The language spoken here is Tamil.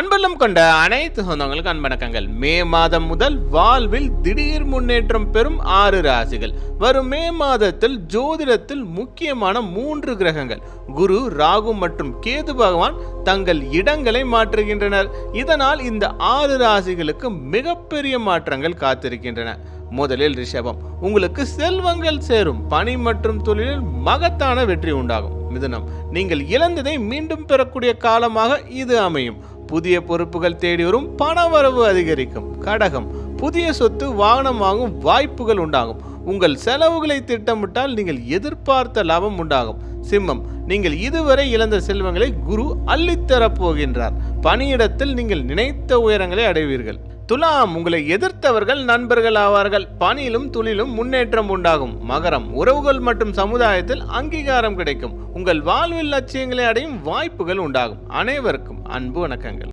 அன்பெல்லாம் கொண்ட அனைத்து சொந்தங்களுக்கு அன்பணக்கங்கள். மே மாதம் முதல் வாழ்வில் திடீர் முன்னேற்றம் பெறும் ஆறு ராசிகள். வரும் மே மாதத்தில் ஜோதிடத்தில் முக்கியமான மூன்று கிரகங்கள். குரு ராகு மற்றும் கேது பகவான் தங்கள் இடங்களை மாற்றுகின்றனர். இதனால் இந்த ஆறு ராசிகளுக்கு மிகப்பெரிய மாற்றங்கள் காத்திருக்கின்றன. முதலில் ரிஷபம். உங்களுக்கு செல்வங்கள் சேரும். பணி மற்றும் தொழிலில் மகத்தான வெற்றி உண்டாகும். மிதுனம். நீங்கள் இழந்ததை மீண்டும் பெறக்கூடிய காலமாக இது அமையும். புதிய பொறுப்புகள் தேடி வரும் பணவரவு அதிகரிக்கும். கடகம் புதிய சொத்து வாகனம் வாங்கும் வாய்ப்புகள் உண்டாகும். உங்கள் செலவுகளை திட்டமிட்டால் நீங்கள் எதிர்பார்த்த லாபம் உண்டாகும். சிம்மம் நீங்கள் இதுவரை இழந்த செல்வங்களை குரு அள்ளித்தரப் போகின்றார் பணியிடத்தில் நீங்கள் நினைத்த உயரங்களை அடைவீர்கள். துலாம் உங்களை எதிர்த்தவர்கள் நண்பர்கள் ஆவார்கள். பணியிலும் துளிலும் முன்னேற்றம் உண்டாகும். மகரம் உறவுகள் மற்றும் சமுதாயத்தில் அங்கீகாரம் கிடைக்கும். உங்கள் வாழ்வில் லட்சியங்களை அடையும் வாய்ப்புகள் உண்டாகும். அனைவருக்கும் அன்பு வணக்கங்கள்.